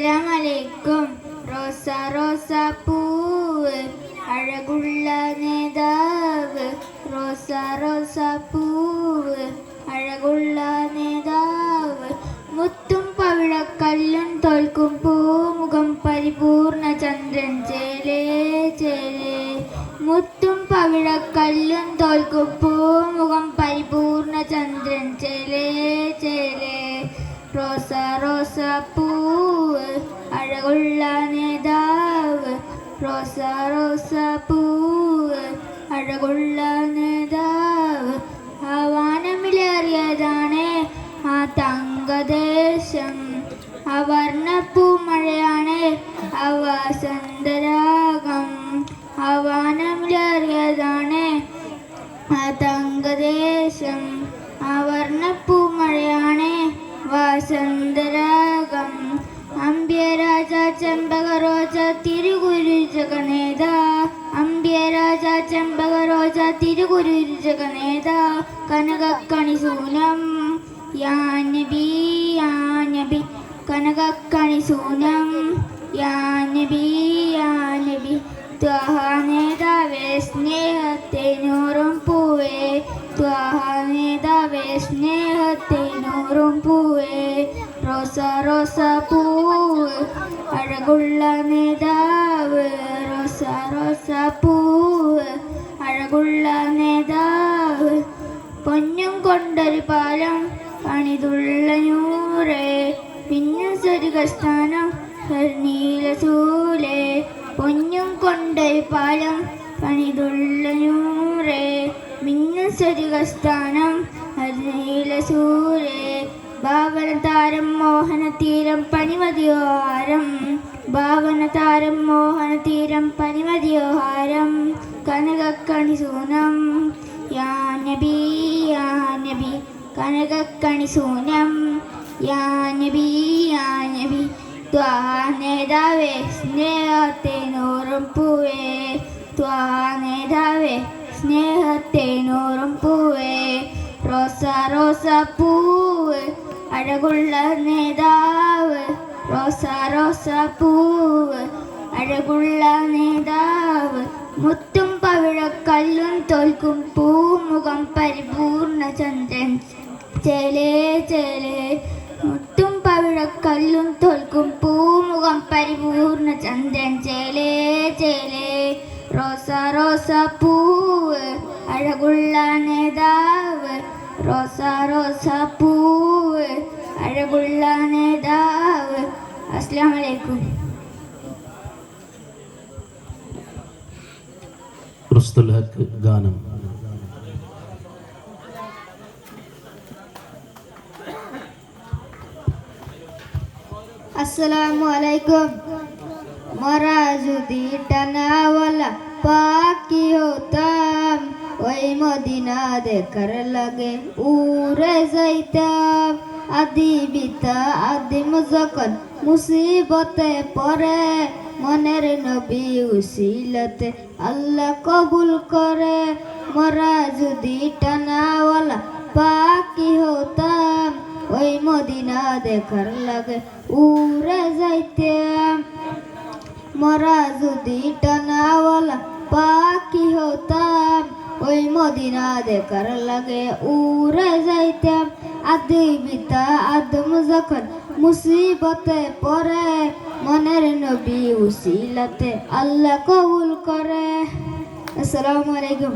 അസ്സലാമലൈക്കും. റോസ റോസ പൂവ് അഴകുള്ള നേതാവ്. റോസ റോസ പൂവ് അഴകുള്ള നേതാവ്. മുത്തും പവിഴക്കല്ലും തോൽക്കും പൂമുഖം പരിപൂർണ ചന്ദ്രൻ ചേലേ ചേലേ. മുത്തും പവിഴക്കല്ലും തോൽക്കും പൂമുഖം പരിപൂർണ ചന്ദ്രൻ ചേലേ ചേലേ. റോസ റോസ പൂവ് അഴകുള്ള നേതാവ് റോസ റോസ പൂവ്. അഴകുള്ള നേതാവ് ആ വാനമിലേറിയതാണ് ആ തങ്കദേശം. അവർണപ്പൂമഴയാണ് ആ വസന്തരാഗം. ആ ആ തങ്കദേശം. തിരുഗുരു ജഗനേത കനകക്കണി സൂനം യാനബി യാനബി കനകക്കണി സൂനം യാനബി യാനബി ത്വഹാനേതാവേ സ്നേഹത്തെ നൂറും പൂവേ. ത്വഹാനേതാവേ സ്നേഹത്തെ നൂറും പൂവേ. റോസ റോസ പൂവ്. അഴകുള്ള നേതാവ് റോസ റോസ പൂവ്. പൊന്നും കൊണ്ടൊരു പാലം പണിതുള്ള നൂറേ പിന്നും സ്വരുഗസ്ഥാനം നീലസൂലേ പൊന്നും കൊണ്ടൊരു പാലം പണിതുള്ള നൂറേ മിന്നും സ്വരുഗസ്ഥാനം നീലസൂലേ ഭാവന താരം മോഹന തീരം പനിമതിയോഹാരം ഭാവന താരം യാനബി കനകക്കണി സൂനം യാനബി യാനബി ത്വാനേതാവേ സ്നേഹത്തെ നൂറും പൂവേ ത്വാനേതാവേ സ്നേഹത്തെ നൂറും പൂവേ റോസ റോസ പൂവ് അഴകുള്ള നേതാവ്. റോസ റോസ പൂവ് അഴകുള്ള നേതാവ്. മുത്തും പവിഴക്കല്ലും തോൽക്കും പൂമുഖം പരിപൂർണ ചന്ദ്രൻ. ചേലേ ചേലേ മുത്തും പവിഴക്കല്ലും തോൽക്കും പൂമുഖം പരിപൂർണ ചന്ദ്രൻ. ചേലേ ചേലേ റോസ റോസ പൂവ് അഴകുള്ള നേതാവ്. റോസ റോസ പൂവ് അഴകുള്ള നേതാവ്. അസ്സാം വലൈക്കും ഗാനം. আসসালামু আলাইকুম। মরা যদি টানাওয়ালা পাখি হতাম, ওই মদিনা দেখার লাগে উড়ে যাইতাম। আদি বিতা আদিম যখন মুসিবতে পড়ে, মনের নবী উসিলতে আল্লাহ কবুল করে। মরা যদি টানাওয়ালা পাখি হতাম ওই মদিনা দেখার লাগে, উড়ে যাইতে। মরা যদি টানাওয়ালা পাখি হতাম, ওই মদিনা দেখার লাগে, উড়ে যাইতাম আদি বিতা আদম যখন মুসিবতে পরে মনের নবী উসিলাতে আল্লাহ কবুল করে। আসসালামু আলাইকুম।